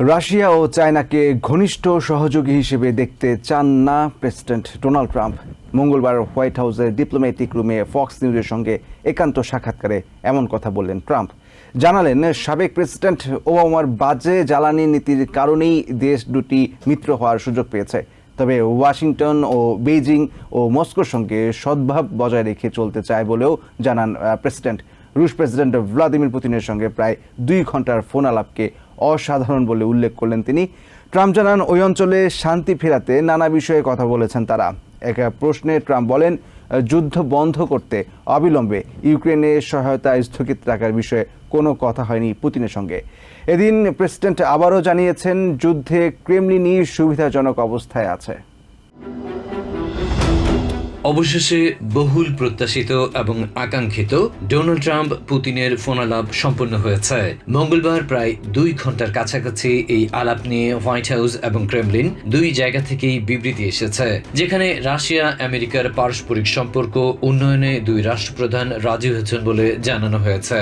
Russia ও চায়নাকে ঘনিষ্ঠ সহযোগী হিসেবে দেখতে চান না প্রেসিডেন্ট ডোনাল্ড ট্রাম্প। মঙ্গলবার হোয়াইট হাউসের ডিপ্লোম্যাটিক রুমে ফক্স নিউজের সঙ্গে একান্ত সাক্ষাৎকারে এমন কথা বললেন ট্রাম্প। জানালেন, সাবেক প্রেসিডেন্ট ওবামার বাজে জ্বালানি নীতির কারণেই দেশ দুটি মিত্র হওয়ার সুযোগ পেয়েছে। তবে ওয়াশিংটন ও বেইজিং ও মস্কোর সঙ্গে সদ্ভাব বজায় রেখে চলতে চায় বলেও জানান প্রেসিডেন্ট। রুশ প্রেসিডেন্ট ভ্লাদিমির পুতিনের সঙ্গে প্রায় দুই ঘণ্টার ফোন আলাপকে অসাধারণ বলে উল্লেখ করলেন তিনি। ট্রাম্প জানান, ওই অঞ্চলে শান্তি ফেরাতে নানা বিষয়ে কথা বলেছেন তারা। এক প্রশ্নে ট্রাম্প বলেন, যুদ্ধ বন্ধ করতে অবিলম্বে ইউক্রেনে সহায়তা স্থগিত রাখার বিষয়ে কোনো কথা হয়নি পুতিনের সঙ্গে। এদিন প্রেসিডেন্ট আবারও জানিয়েছেন, যুদ্ধে ক্রেমলিনই সুবিধাজনক অবস্থায় আছে। অবশেষে বহুল প্রত্যাশিত এবং আকাঙ্ক্ষিত ডোনাল্ড ট্রাম্প পুতিনের ফোনালাপ সম্পন্ন হয়েছে। মঙ্গলবার প্রায় দুই ঘণ্টার কাছাকাছি এই আলাপ নিয়ে হোয়াইট হাউস এবং ক্রেমলিন দুই জায়গা থেকেই বিবৃতি এসেছে, যেখানে রাশিয়া, আমেরিকার পারস্পরিক সম্পর্ক, উন্নয়নে দুই রাষ্ট্রপ্রধান রাজি হয়েছেন বলে জানানো হয়েছে।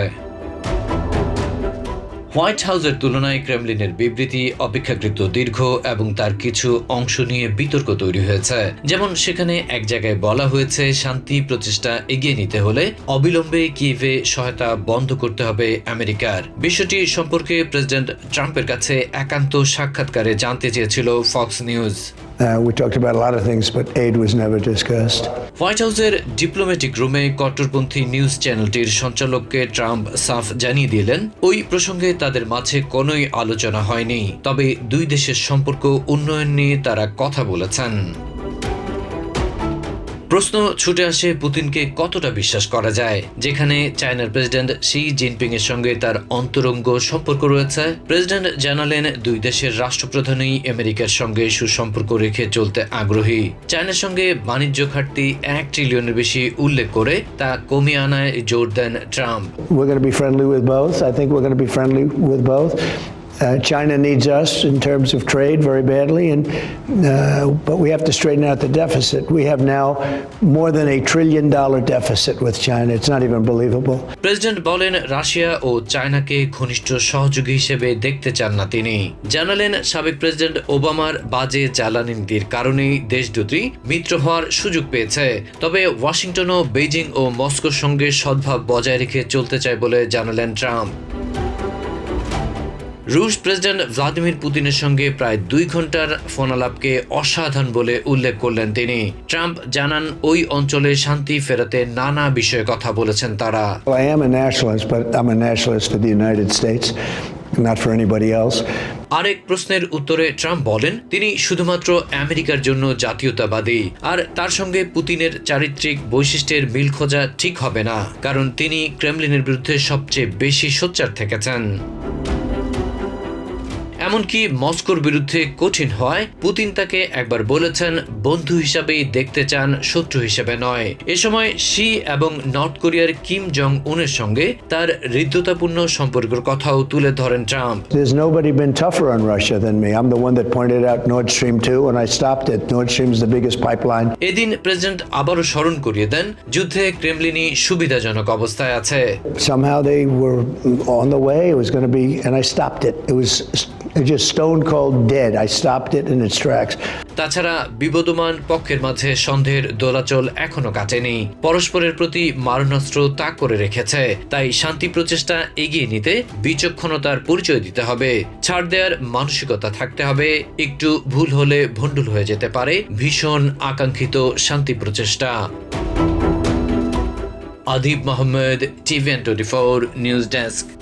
হোয়াইট হাউসের তুলনায় ক্রেমলিনের বিবৃতি অপেক্ষাকৃত দীর্ঘ এবং তার কিছু অংশ নিয়ে বিতর্ক তৈরি হয়েছে। যেমন সেখানে এক জায়গায় বলা হয়েছে, শান্তি প্রচেষ্টা এগিয়ে নিতে হলে অবিলম্বে কিয়েভে সহায়তা বন্ধ করতে হবে আমেরিকার। বিষয়টি সম্পর্কে প্রেসিডেন্ট ট্রাম্পের কাছে একান্ত সাক্ষাৎকারে জানতে চেয়েছিল Fox news. We talked about a lot of things, but aid was never discussed. White হাউসের ডিপ্লোম্যাটিক রুমে কট্টরপন্থী নিউজ চ্যানেলটির সঞ্চালককে ট্রাম্প সাফ জানিয়ে দিলেন ওই প্রসঙ্গে তাদের মাঝে কোনোই আলোচনা হয়নি তবে দুই দেশের সম্পর্ক উন্নয়ন নিয়ে তারা কথা বলেছেন প্রশ্ন ছুটে আসে পুতিনকে কতটা বিশ্বাস করা যায়? যেখানে চায়নার প্রেসিডেন্ট শি জিনপিং এর সঙ্গে তার অন্তরঙ্গ সম্পর্ক রয়েছে। প্রেসিডেন্ট জানালেন, দুই দেশের রাষ্ট্রপ্রধানই আমেরিকার সঙ্গে সুসম্পর্ক রেখে চলতে আগ্রহী। চায়নার সঙ্গে বাণিজ্য ঘাটতি এক ট্রিলিয়নের বেশি উল্লেখ করে তা কমিয়ে আনায় জোর দেন Trump. Uh, China needs us in terms of trade very badly, and uh, but we have to straighten out the deficit. We have now more than a trillion dollar deficit with China. It's not even believable. President বলেন Russia ও চায়নাকে ঘনিষ্ঠ সহযোগী হিসেবে দেখতে চান না তিনি জানালেন সাবেক প্রেসিডেন্ট ওবামার বাজে জ্বালানি নীতির কারণেই দেশ দুটি মিত্র হওয়ার সুযোগ পেয়েছে তবে ওয়াশিংটন ও বেজিং ও মস্কোর সঙ্গে সদ্ভাব বজায় রেখে চলতে চায় বলে জানালেন ট্রাম্প রুশ প্রেসিডেন্ট ভ্লাদিমির পুতিনের সঙ্গে প্রায় দুই ঘণ্টার ফোনালাপকে অসাধারণ বলে উল্লেখ করলেন তিনি। ট্রাম্প জানান ওই অঞ্চলে শান্তি ফেরাতে নানা বিষয়ে কথা বলেছেন তারা। Not for anybody else. আরেক প্রশ্নের উত্তরে ট্রাম্প বলেন তিনি শুধুমাত্র আমেরিকার জন্য জাতীয়তাবাদী আর তার সঙ্গে পুতিনের চারিত্রিক বৈশিষ্ট্যের মিল খোঁজা ঠিক হবে না কারণ তিনি ক্রেমলিনের বিরুদ্ধে সবচেয়ে বেশি সোচ্চার থেকেছেন। এমনকি মস্কোর বিরুদ্ধে কঠিন হয়। পুতিন তাকে একবার বলেছেন বন্ধু হিসাবেই দেখতে চান শত্রু হিসেবে নয়। এ সময় শি এবং নর্থ কোরিয়ার কিম জং উনের সঙ্গে তার হৃদ্যতাপূর্ণ সম্পর্কের কথাও তুলে ধরেন ট্রাম্প। এদিন প্রেসিডেন্ট আবারও স্মরণ করিয়ে দেন যুদ্ধে ক্রেমলিনই সুবিধাজনক অবস্থায় আছে। Just stone cold dead. I stopped it in its tracks. তাছাড়া বিবদমান পক্ষের মাঝে সন্দেহের দোলাচল এখনও কাটেনি। পরস্পরের প্রতি মারণাস্ত্র তাক করে রেখেছে। তাই শান্তি প্রচেষ্টা এগিয়ে নিতে বিচক্ষণতার পরিচয় দিতে হবে। ছাড় দেওয়ার মানসিকতা থাকতে হবে। একটু ভুল হলে ভণ্ডুল হয়ে যেতে পারে। ভীষণ আকাঙ্ক্ষিত শান্তি প্রচেষ্টা। Adib Mohammad, TVN twenty four news desk.